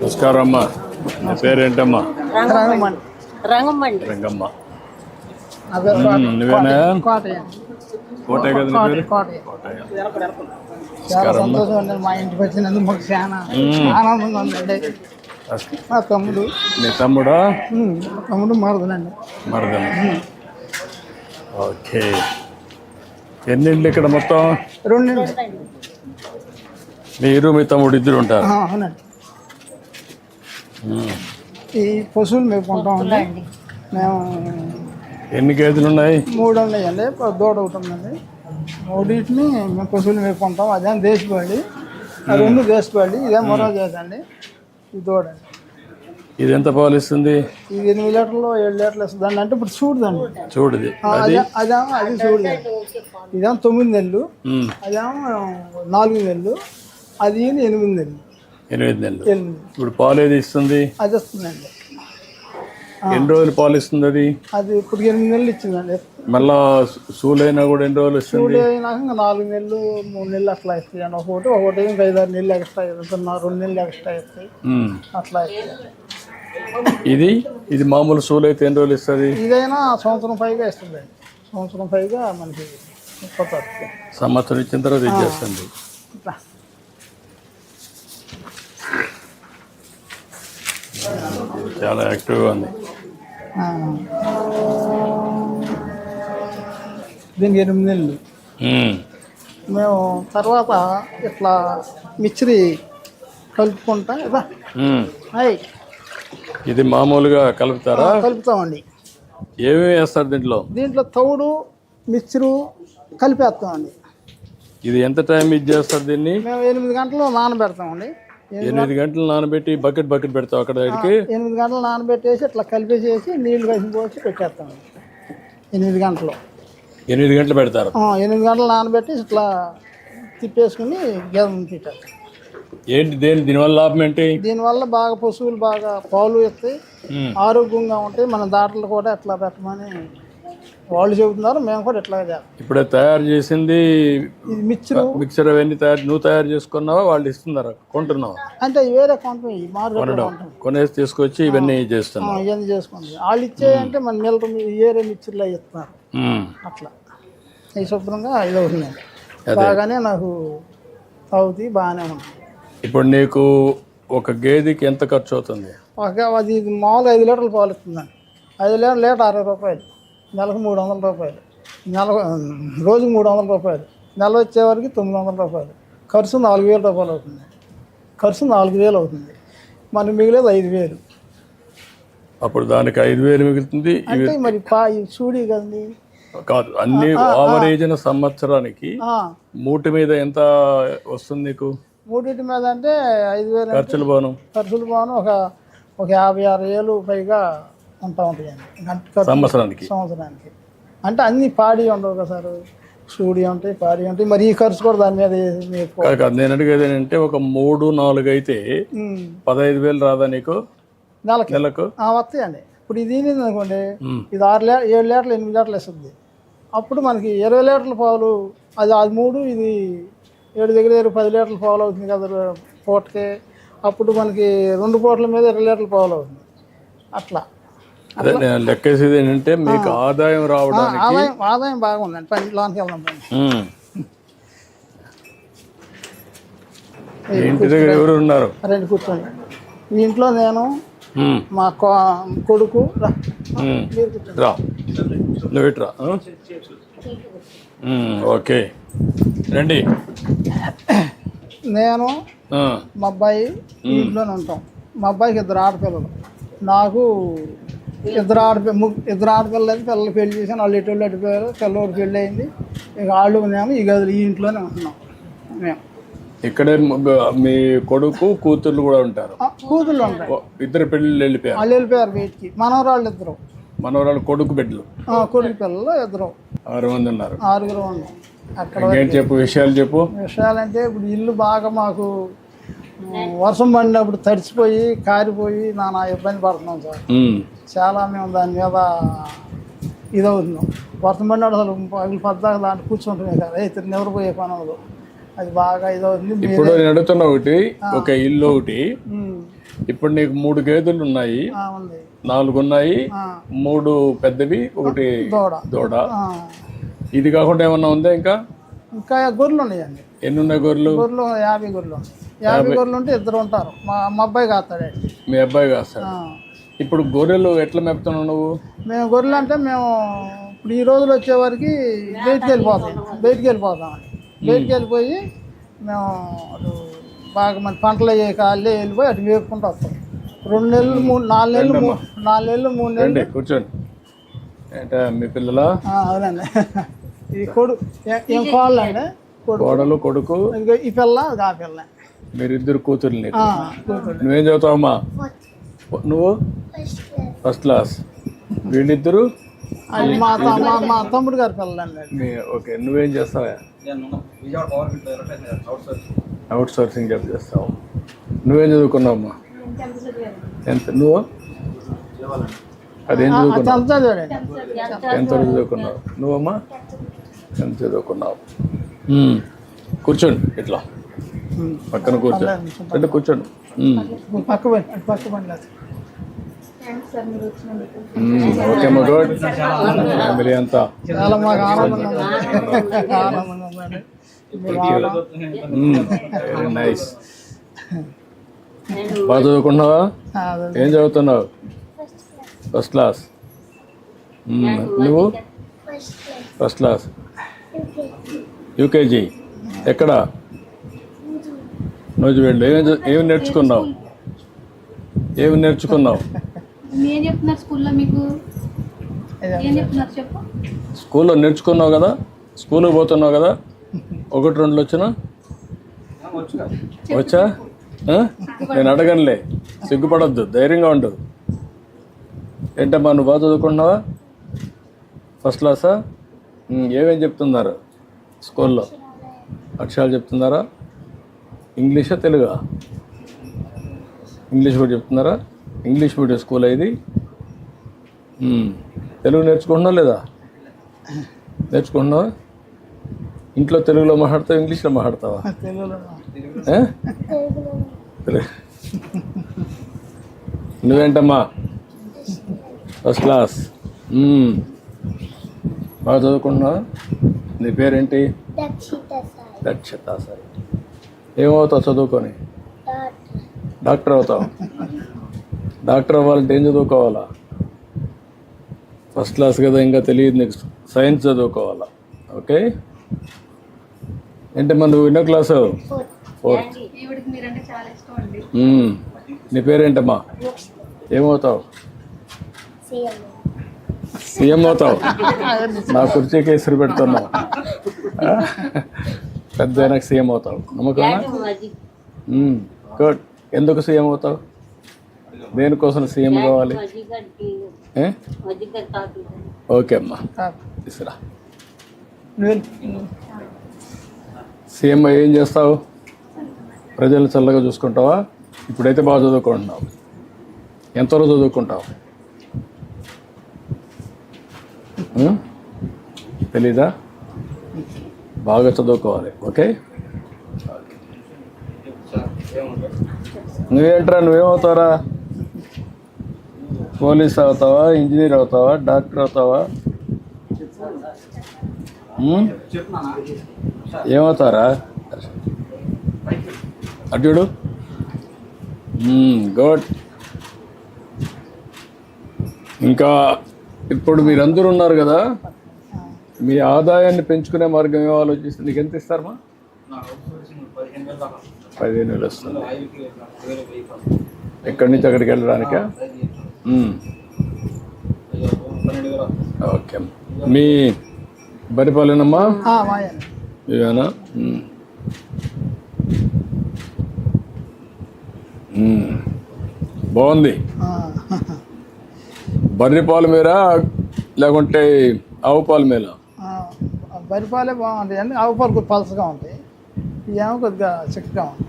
నమస్కారం అమ్మా నీ పేరేంటమ్మా? రంగమ్మ. నువ్వేనా? కోటయ్య. కోటే కదా మా ఇంటికి వచ్చినందుకు మాకు చాలా ఆనందంగా ఉందండి మా తమ్ముడు. తమ్ముడా? ఉమ్, మా తమ్ముడు మరదలండి. మరదమ్మ ఓకే. ఎన్ని ఇళ్ళు ఇక్కడ మొత్తం? రెండు మీరు మీ తమ్ముడు ఇద్దరు ఉంటారు? ఆ, అవునండి. మ్మ్. ఈ పశువులు మేపుకుంటామండి మేము ఎన్ని గేదెలు ఉన్నాయి? మూడు ఉన్నాయండి దూడ ఒకటి ఉందండి మూడింటిని మేము పశువులు మేపుకుంటాం అదేం దేశపాళి ఆ రెండు దేశపాళి ఇదే మరో చేసండి ఈ దూడ. ఇది ఎంత పాలు ఇస్తుంది ఇది ఎనిమిది లీటర్లు ఏడు లీటర్లు ఇస్తుందండి అంటే ఇప్పుడు చూడదండి. చూడది. అదే? అదేమో అది చూడలేదు. ఇదేమో తొమ్మిది నెలలు. అదేమో నాలుగు నెలలు అది ఎనిమిది నెలలు. ఎనిమిది నెలలు. ఇప్పుడు పాలు ఏది ఇస్తుంది? అది వస్తుందండి. ఎన్ని రోజులు పాలు ఇస్తుంది అది? అది ఇప్పుడు ఎనిమిది నెలలు ఇచ్చిందండి. మళ్ళా సూలైనా కూడా ఎన్ని రోజులు ఇస్తుంది అయినాక ఇంకా నాలుగు నెలలు మూడు నెలలు అట్లా ఇస్తాయండి ఒకటి ఒకటి ఇంకా ఐదు ఆరు నెలలు ఎక్స్ట్రా ఇస్తున్నా రెండు నెలలు ఎక్స్ట్రా ఇస్తాయి మ్మ్. అట్లా ఇస్తాయి ఇది? ఇది మామూలు సూలు అయితే ఎన్ని రోజులు ఇస్తుంది? ఇదైనా సంవత్సరం పైగా ఇస్తుంది సంవత్సరం పైగా మనకి. సంవత్సరం ఇచ్చిన తర్వాత ఇచ్చేస్తుంది చాలా యాక్టివ్గా ఉంది. దీనికి ఎనిమిది నెలలు. మ్మ్. తర్వాత ఇట్లా మిక్చరీ కలుపుకుంటా. అయ్. ఇది మామూలుగా కలుపుతారా? కలుపుతామండి. ఏమేమి వేస్తారు దీంట్లో? దీంట్లో తౌడు మిక్చరు కలిపేస్తామండి. ఇది ఎంత టైం ఇది చేస్తారు దీన్ని? మేము ఎనిమిది గంటలు నానబెడతామండి. ఎనిమిది- ఎనిమిది గంటలు నానబెట్టి బకెట్ బకెట్ పెడతావు అక్కడ దగ్గరికి ఎనిమిది గంటలు నానబెట్టేసి ఇట్లా కలిపేసేసి నీళ్ళు కలిసి పోసి పెట్టేస్తామండి. ఎనిమిది గంటలు. ఎనిమిది గంటలు పెడతారు. ఎనిమిది గంటలు నానబెట్టి ఇట్లా తిప్పేసుకుని గేదె పెట్టేస్తాం. ఏంటి దేని దీనివల్ల లాభం ఏంటి? దీనివల్ల బాగా పశువులు బాగా పాలు ఇస్తాయి. ఆరోగ్యంగా ఉంటాయి. మన దాంట్లో కూడా ఎట్లా పెట్టమని వాళ్ళు చెబుతున్నారు మేము కూడా ఇట్లా ఇప్పుడే తయారు చేసింది మిక్చరు. మిక్సర్ అవన్నీ తయారు నువ్వు తయారు చేసుకున్నావా వాళ్ళు ఇస్తున్నారా? కొంటున్నావా? అంటే వేరే కొంటాం ఈ మార్కెట్లో కొనడం. కొంటాం కొనేసి తీసుకొచ్చి ఇవన్నీ ఆ, చేస్తున్నావు ఇవన్నీ చేసుకుంది. వాళ్ళు ఇచ్చేయంటే మన మిల్లర్ ఏరే మిక్చర్లో ఇస్తున్నారు. అట్లా. ఈ శుభ్రంగా ఇది అవుతుందండి బాగానే నాకు అవుతాయి బాగానే ఉంటుంది ఇప్పుడు నీకు ఒక గేదెకి ఎంత ఖర్చు అవుతుంది? ఒక అది ఇది మామూలుగా ఐదు లీటర్లు పాలు ఇస్తుందండి. ఐదు లీటర్ లీటర్ అరవై రూపాయలు. నెలకు మూడు వందల రూపాయలు. నెల రోజుకి మూడు వందల రూపాయలు. నెల వచ్చేవరకు తొమ్మిది వందల రూపాయలు. ఖర్చు నాలుగు వేల రూపాయలు అవుతుంది. ఖర్చు నాలుగు వేలు అవుతుంది. మనకి మిగిలేదు ఐదు వేలు. అప్పుడు దానికి ఐదు వేలు మిగులుతుంది. అంటే మరి పా చూడి కదండి. కాదు అన్ని ఆవరేజ్న సంవత్సరానికి మూటి మీద ఎంత వస్తుంది నీకు? మూడింటి మీద అంటే ఐదు వేలు ఖర్చులు పోను ఖర్చులు బాను ఒక ఒక యాభై ఆరు వేలు పైగా ఉంటా ఉంటాయండి. సంవత్సరానికి. సంవత్సరానికి. అంటే అన్ని పాడి ఉండవు కదా సార్? సూడి ఉంటాయి పాడి ఉంటాయి. మరి ఈ ఖర్చు కూడా దాని మీద నేను అడిగేది ఏంటంటే ఒక మూడు నాలుగు అయితే పదహైదు వేలు రాదా నీకు? నెలకి. నెలకు? వస్తాయండి. ఇప్పుడు ఇది అనుకోండి. ఇది ఆరు లీ ఏడు లీటర్లు ఎనిమిది లీటర్లు ఇస్తుంది అప్పుడు మనకి ఇరవై లీటర్ల పాలు అది అది మూడు ఇది ఏడు దగ్గర దగ్గర పది లీటర్ల పాలు అవుతుంది కదా పూటకి. అప్పుడు మనకి రెండు పూటల మీద ఇరవై లీటర్ల పాలు అవుతుంది. అట్లా. అదే నేను లెక్కేసేది ఏంటంటే మీకు ఆదాయం ఆ, రావడానికి ఆదాయం ఆదాయం బాగా ఉందండి పని లోనికి వెళ్దాం పని. మీ ఇంటి దగ్గర ఎవరు ఉన్నారు? రెండు కూర్చోండి. ఈ ఇంట్లో నేను. మా కొడుకు రా. నువ్వు ఇట్రా ఓకే. రండి. నేను మా అబ్బాయి ఇంట్లోనే ఉంటాం. మా అబ్బాయికి ఇద్దరు ఆడపిల్లలు. నాకు ఇద్దరు ఆడపి ము- ఇద్దరు ఆడపిల్లలు పిల్లలు పెళ్ళి చేశాను. వాళ్ళు ఎటు అడిపోయారు పిల్లవాడు పెళ్ళి అయింది. ఇక వాళ్ళు మేము ఈ గదులు ఈ ఇంట్లోనే ఉంటున్నాం. మేము ఇక్కడే మ- కొడుకు కూతుర్లు కూడా ఉంటారు. ఉంటాయి ఓ, ఇద్దరు పెళ్ళిళ్ళు వెళ్ళిపోయారు. వాళ్ళు వెళ్ళిపోయారు బయటికి. మనవరాళ్ళు ఇద్దరు. మనవరాలు కొడుకు బిడ్డలు. కొడుకు పిల్లలు ఇద్దరు. ఆరు మంది ఉన్నారు. ఆరుగురు ఉన్నాం. అక్కడ చెప్పు? విషయాలు చెప్పు. విషయాలంటే ఇప్పుడు ఇల్లు బాగా మాకు వర్షం పడినప్పుడు తడిచిపోయి కారిపోయి నానా ఇబ్బంది పడుతున్నాం సార్. చాలా మేము దాని మీద ఇదవుతున్నాం. వర్షం పడినాడు అసలు పగిలి పద్దాక దాంట్లో కూర్చుంటున్నాయి సార్. అయితే నిద్రపోయే పనులు అది బాగా ఇదవుతుంది. ఇప్పుడు నేను అడుగుతున్న ఒకటి ఒక ఇల్లు ఒకటి. ఇప్పుడు నీకు మూడు గేదెలు ఉన్నాయి. ఆ, ఉంది. నాలుగు ఉన్నాయి. ఆ, మూడు పెద్దవి ఒకటి దూడ. దూడ. ఆ, ఇది కాకుండా ఏమన్నా ఉందా ఇంకా? ఇంకా గొర్రెలు ఉన్నాయండి. ఎన్ని ఉన్నాయి గొర్రెలు? గొర్రెలు యాభై గొర్రెలు ఉన్నాయి. యాభై గొర్రెలు ఉంటే ఇద్దరు ఉంటారు. మా మా అబ్బాయి కాస్తాడండి మీ అబ్బాయి కాస్తాడు. ఇప్పుడు గొర్రెలు ఎట్లా మెప్తున్నావు నువ్వు? మేము గొర్రెలు అంటే మేము ఇప్పుడు ఈ రోజులు వచ్చేవారికి బయటికి వెళ్ళిపోతాం. బయటికి వెళ్ళిపోతాం. బయటికి వెళ్ళిపోయి మేము అటు బాగా మన పంటలు అయ్యే కాళ్ళే వెళ్ళిపోయి అటు వేపుకుంటూ వస్తాం. రెండు నెలలు మూడు నాలుగు నెలలు నాలుగు నెలలు మూడు నెలలు. కూర్చోండి. ఏంటా మీ పిల్లల? అవునండి. ఈ కొడు ఏ- ఏం కోళ్ళు అండి కొడు కోడలు కొడుకు? ఇదిగో ఈ పిల్ల ఆ పిల్ల. మీరిద్దరు కూతుర్లు. నీకు నువ్వేం చదువుతావమ్మా? నువ్వు? First class. వీళ్ళిద్దరు? మా తమ్ముడు గారి ఓకే నువ్వేం చేస్తావా? అవుట్ సోర్సింగ్ జాబ్ చేస్తావు. నువ్వేం చదువుకున్నావమ్మా? ఎంత నువ్వు? అదేం చదువుకున్నావు? ఎంత వరకు చదువుకున్నావు. నువ్వమ్మా? ఎంత చదువుకున్నావు. కూర్చోండి ఇట్లా. పక్కన కూర్చోండి అంటే కూర్చోండి. పక్క పక్క. ఓకే అమ్మా గుడ్. ఫ్యామిలీ అంతా. చాలా మాకు ఆనందంగా ఆనందంగా నైస్ బాగా చదువుకున్నావా. ఏం చదువుతున్నావు? First class. నువ్వు? ఫస్ట్ క్లాస్ యూకేజీ ఎక్కడ? రోజు వెళ్ళు ఏం ఏమి నేర్చుకున్నావు? ఏమి నేర్చుకున్నావు? ఏం చెప్తున్నారు స్కూల్లో మీకు. ఇదే. ఏం చెప్తున్నారు చెప్పు. స్కూల్లో నేర్చుకున్నావు కదా? స్కూల్కి పోతున్నావు కదా? ఒకటి రెండు వచ్చినా? వచ్చా? నేను అడగనులే. సిగ్గుపడద్దు. ధైర్యంగా ఉండు. ఏంటమ్మా నువ్వు బాగా చదువుకుంటున్నావా? ఫస్ట్ క్లాసా ఉమ్, ఏమేం చెప్తున్నారు స్కూల్లో? అక్షరాలు చెప్తున్నారా? ఇంగ్లీషా తెలుగా? ఇంగ్లీష్ కూడా చెప్తున్నారా? ఇంగ్లీష్ మీడియం స్కూల్ ఇది తెలుగు నేర్చుకుంటున్నావు లేదా? నేర్చుకుంటున్నావా? ఇంట్లో తెలుగులో మాట్లాడతావా ఇంగ్లీష్లో మాట్లాడతావా. నువ్వేంటమ్మా? First class. బాగా చదువుకుంటున్నావా? నీ పేరేంటి? దక్షత సరే ఏమవుతావు చదువుకొని? డాక్టర్ అవుతావు. డాక్టర్ అవ్వాలంటే ఏం చదువుకోవాలా? ఫస్ట్ క్లాస్ కదా ఇంకా తెలియదు నీకు. సైన్స్ చదువుకోవాలా? ఓకే? ఏంటమ్మా నువ్వు ఎన్నో క్లాసు? ఫోర్త్. అండి. మ్మ్. నీ పేరేంటమ్మా? ఏమవుతావు సీఎం అవుతావు. నా కుర్చీకి ఇసురు పెడుతున్నావు? పెద్ద అయినాక సీఎం అవుతావు. నమ్మకమా గుడ్. ఎందుకు సీఎం అవుతావు? దేనికోసం సీఎం కావాలి? ఏ? ఓకే అమ్మా. ఇసురా నువ్వు. సీఎం ఏం చేస్తావు? ప్రజలు చల్లగా చూసుకుంటావా? ఇప్పుడైతే బాగా చదువుకుంటున్నావు. ఎంతవరకు చదువుకుంటావు? తెలీదా? బాగా చదువుకోవాలి ఓకే? నువ్వేంట్రా నువ్వేమవుతారా పోలీస్ అవుతావా ఇంజనీర్ అవుతావా డాక్టర్ అవుతావా? ఏమవుతారా అడ్డుడు గుడ్. ఇంకా ఇప్పుడు మీరందరూ ఉన్నారు కదా? మీ ఆదాయాన్ని పెంచుకునే మార్గం ఏమో ఆలోచిస్తే నీకు ఎంత ఇస్తారమ్మా పదిహేను వేలు వస్తుంది ఎక్కడి నుంచి అక్కడికి వెళ్ళడానికా. ఓకే. మీ బరిపాలెనమ్మా? ఇవేనా. బాగుంది. బర్రె పాలు మీరా? లేకుంటే ఆవు పాలు బరిపాలే బాగుంటాయి అండి ఆవు పాలు పలసగా ఉంటాయి ఇవేమో కొద్దిగా చిక్కగా ఉంటాయి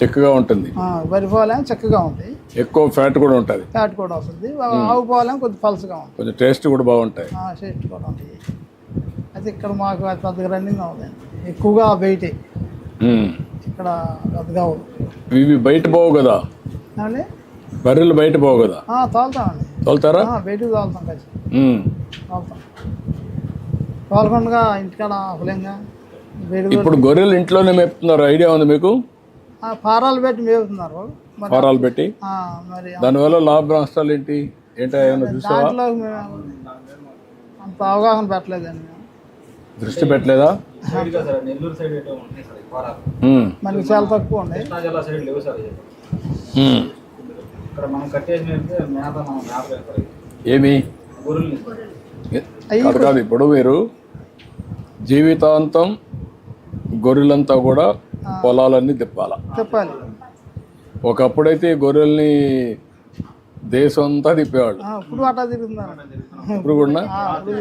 చిక్కగా ఉంటుంది. వరి పాలేమో చిక్కగా ఉంటాయి ఎక్కువ ఫ్యాట్ కూడా ఉంటుంది. ఫ్యాట్ కూడా వస్తుంది. ఆవు పాలేమో కొద్దిగా పలసగా ఉంటాయి కొంచెం టేస్ట్ కూడా బాగుంటాయి. టేస్ట్ కూడా ఉంటాయి అయితే ఇక్కడ మాకు అది పెద్దగా రన్నింగ్ అవుతుంది ఎక్కువగా బయటే. ఉమ్. ఇక్కడ గదగావు ఇవి బయట పోవు కదా. బర్రెలు బయట పోవు కదా. తోలుతామండి. తోలుతారా? బయటికి తోలుతాం కలిసి. తోలుతాం. తోలకుండా ఇంటికాడ ఆపలేంగా. ఇప్పుడు గొర్రెలు ఇంట్లోనే మేపుతున్నారు. ఐడియా ఉంది మీకు? ఆ, ఫారాలు పెట్టి మేపుతున్నారు మరి ఫారాలు పెట్టి? ఆ, మరి దానివల్ల లాభ నష్టాలు ఏంటి? ఏంటో ఏమైనా చూసావా అంత అవగాహన పెట్టలేదండి దృష్టి పెట్టలేదా. మనకి చాలా తక్కువ ఉన్నాయి. ఏమి? కాదు ఇప్పుడు మీరు జీవితాంతం గొర్రెలంతా కూడా పొలాలన్నీ తిప్పాల. చెప్పాలి. ఒకప్పుడైతే ఈ గొర్రెల్ని దేశం అంతా తిప్పేవాళ్ళు. ఆ, ఇప్పుడు తిరుగుతున్నారు. ఇప్పుడు కూడా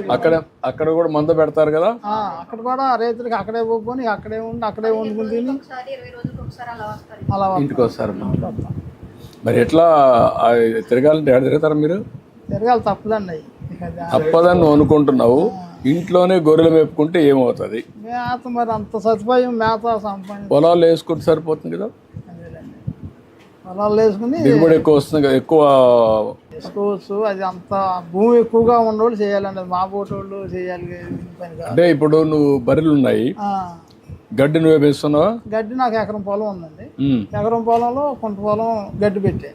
అక్కడ అక్కడ కూడా మంద పెడతారు కదా? ఆ, అక్కడ కూడా రైతులకి అక్కడే పోని అక్కడే ఉండి అక్కడే వండుకుని తిని ఒకసారి ఇరవై రోజులకు ఒకసారి అలా వస్తారు. అలా ఇంటికి వస్తారు మరి. ఎట్లా తిరగాలంటే ఎక్కడ తిరుగుతారు మీరు? తిరగాలి తప్పదండి తప్పదని నువ్వు అనుకుంటున్నావు. ఇంట్లోనే గొర్రెలు మేపుకుంటే ఏమవుతుంది? మేత మరి అంత సదుపాయం మేత పొలాలు వేసుకుంటే సరిపోతుంది కదా? పొలాలు వేసుకుని దిగుబడి ఎక్కువ వస్తుంది కదా ఎక్కువ వేసుకోవచ్చు. అది అంత భూమి ఎక్కువగా ఉన్నోళ్ళు చేయాలండి. మా పోటోళ్ళు చేయాలి అంటే ఇప్పుడు నువ్వు బర్రెలు ఉన్నాయి. గడ్డి నువ్వే వేస్తున్నావా గడ్డి నాకు ఎకరం పొలం ఉందండి. ఎకరం పొలంలో కొంట పొలం గడ్డి పెట్టే.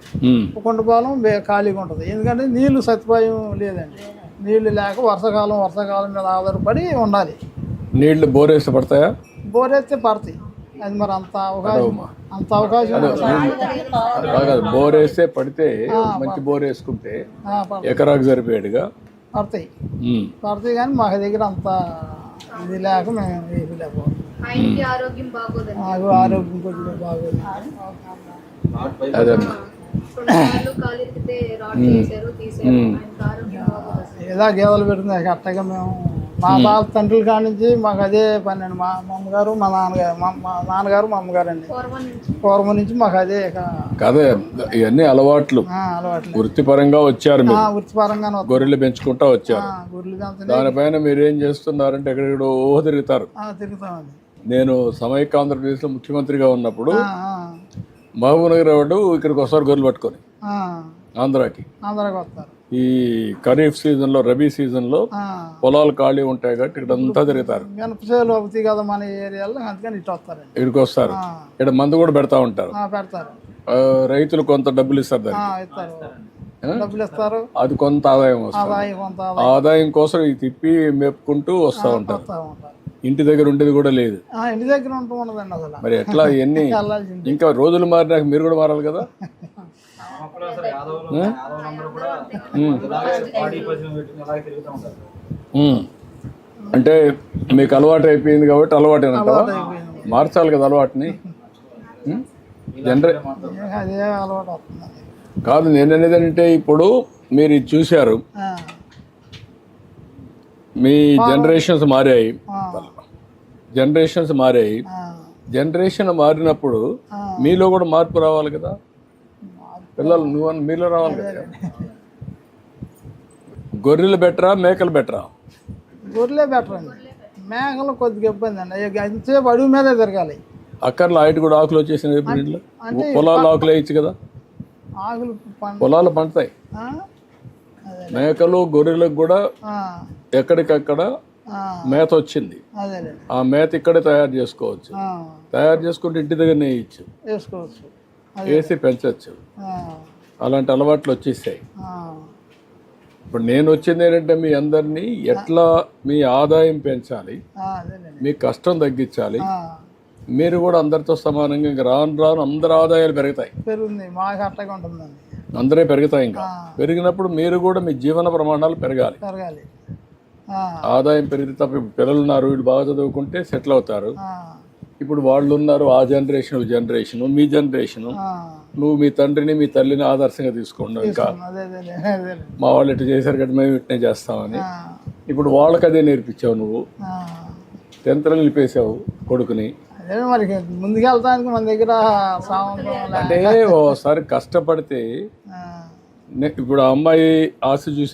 కొంట పొలం ఖాళీగా ఉంటుంది. ఎందుకంటే నీళ్ళు సదుపాయం లేదండి. నీళ్ళు లేక వర్షాకాలం వర్షాకాలం మీద ఆధారపడి ఉండాలి. నీళ్ళు బోరేస్తే పడతాయా? బోరేస్తే పడతాయి. అది మరి అంత అవకాశం అంత అవకాశం కాదు బోర్ వేస్తే పడితే మంచి బోర్ వేసుకుంటే ఆ, పడ- ఎకరాకు సరిపోయాడుగా? పడతాయి. పడతాయి కానీ మా దగ్గర అంత ఇది లేక మేము వేయలేకపోతాం ఆయనకి ఆరోగ్యం కొద్దిగా బాగోదు. అదమ్మా. ఏదో గేదెలు పెడుతుంది అట్టగా మేము మా తాత తండ్రుల కాడ నుంచి మాకు అదే పని అండి. మా అమ్మగారు మా నాన్నగారు మా మా నాన్నగారు మా అమ్మగారు అండి పూర్వం నుంచి మాకు అదే ఇక కాదే ఇవన్నీ అలవాట్లు. ఆ, అలవాట్లేదు వృత్తిపరంగా వచ్చారు వస్తాం. గొర్రెలు పెంచుకుంటా వచ్చారు. గుర్రెలు దాంతో దానిపైన మీరు ఏం చేస్తున్నారంటే ఎక్కడెక్కడో తిరుగుతారు. తిరుగుతామండి. నేను సమైక్య ఆంధ్రప్రదేశ్లో ముఖ్యమంత్రిగా ఉన్నప్పుడు మహబూబ్ నగర్ వాడు ఇక్కడికి వస్తారు గొర్రెలు పట్టుకొని. ఆ, ఆంధ్రాకి. ఆంధ్రాకి వస్తారు. ఈ ఖరీఫ్ సీజన్లో రబీ సీజన్లో ఆ, పొలాలు ఖాళీ ఉంటాయి కాబట్టి ఇక్కడ అంతా తిరుగుతారు అవుతాయి కదా మన ఏరియాలో అందుకని ఇటు వస్తారండి. ఇక్కడికి వస్తారు. ఇక్కడ మందు కూడా పెడతా ఉంటారు. పెడతారు. రైతులు కొంత డబ్బులు ఇస్తారు దానికి. ఇస్తారు. డబ్బులు ఇస్తారు. అది కొంత ఆదాయం వస్తుంది. ఆదాయం కోసం ఇది తిప్పి మేపుకుంటూ వస్తూ ఉంటారు. ఇంటి దగ్గర ఉండేది కూడా లేదు. ఇంటి దగ్గర ఉంటూ ఉండదండి అసలు. మరి ఎట్లా ఇవన్నీ? ఇంకా రోజులు మారినాక మీరు కూడా మారాలి కదా? అంటే మీకు అలవాటు అయిపోయింది కాబట్టి అలవాటు అంటావా మార్చాలి కదా అలవాటుని? జనరే కాదు నేను అనేది అంటే ఇప్పుడు మీరు ఇది చూశారు. మీ జనరేషన్స్ మారాయి. జనరేషన్స్ మారాయి. జనరేషన్ మారినప్పుడు. మీలో కూడా మార్పు రావాలి కదా? పిల్లలు నువ్వు మీలో రావాలి కదా. గొర్రెలు బెటరా మేకలు బెటరా? గొర్రెలే బెటర్ అండి. మేకలు కొద్దిగా ఇబ్బంది అండి. ఎంతసేపు అడుగు మీదే తిరగాలి. అక్కర్లో ఆయట కూడా ఆకులు వచ్చేసినాయి ఇప్పుడు ఇంట్లో పొలాలు ఆకులు వేయచ్చు కదా. ఆకులు పొలాలు పండుతాయి. మేకలు గొర్రెలకు కూడా ఎక్కడికక్కడ మేత వచ్చింది. ఆ మేత ఇక్కడే తయారు చేసుకోవచ్చు. తయారు చేసుకుంటే ఇంటి దగ్గరనే ఇచ్చు. వేసుకోవచ్చు. వేసి పెంచవచ్చు అలాంటి అలవాట్లు వచ్చేసాయి. ఇప్పుడు నేను వచ్చింది ఏంటంటే మీ అందరినీ ఎట్లా మీ ఆదాయం పెంచాలి మీ కష్టం తగ్గించాలి మీరు కూడా అందరితో సమానంగా ఇంకా రాను రాను అందరి ఆదాయాలు పెరుగుతాయి. మాకు ఉంటుందండి. అందరే పెరుగుతాయి ఇంకా. పెరిగినప్పుడు మీరు కూడా మీ జీవన ప్రమాణాలు పెరగాలి. ఆదాయం పెరిగితే తప్ప పిల్లలు ఉన్నారు వీళ్ళు బాగా చదువుకుంటే సెటిల్ అవుతారు. ఇప్పుడు వాళ్ళు ఉన్నారు ఆ జనరేషన్ జనరేషన్ మీ జనరేషన్ నువ్వు మీ తండ్రిని మీ తల్లిని ఆదర్శంగా తీసుకోండి ఇంకా. మా వాళ్ళు ఇట్లా చేశారు కాబట్టి మేము ఇట్నే చేస్తామని. ఇప్పుడు వాళ్ళకి అదే నేర్పించావు నువ్వు. టెన్త్లో నిలిపేసావు కొడుకుని. అదే మరి ముందుకెళ్తానికి మన దగ్గర అంటే ఓసారి కష్టపడితే ఇప్పుడు ఆ అమ్మాయి ఆశ చూసి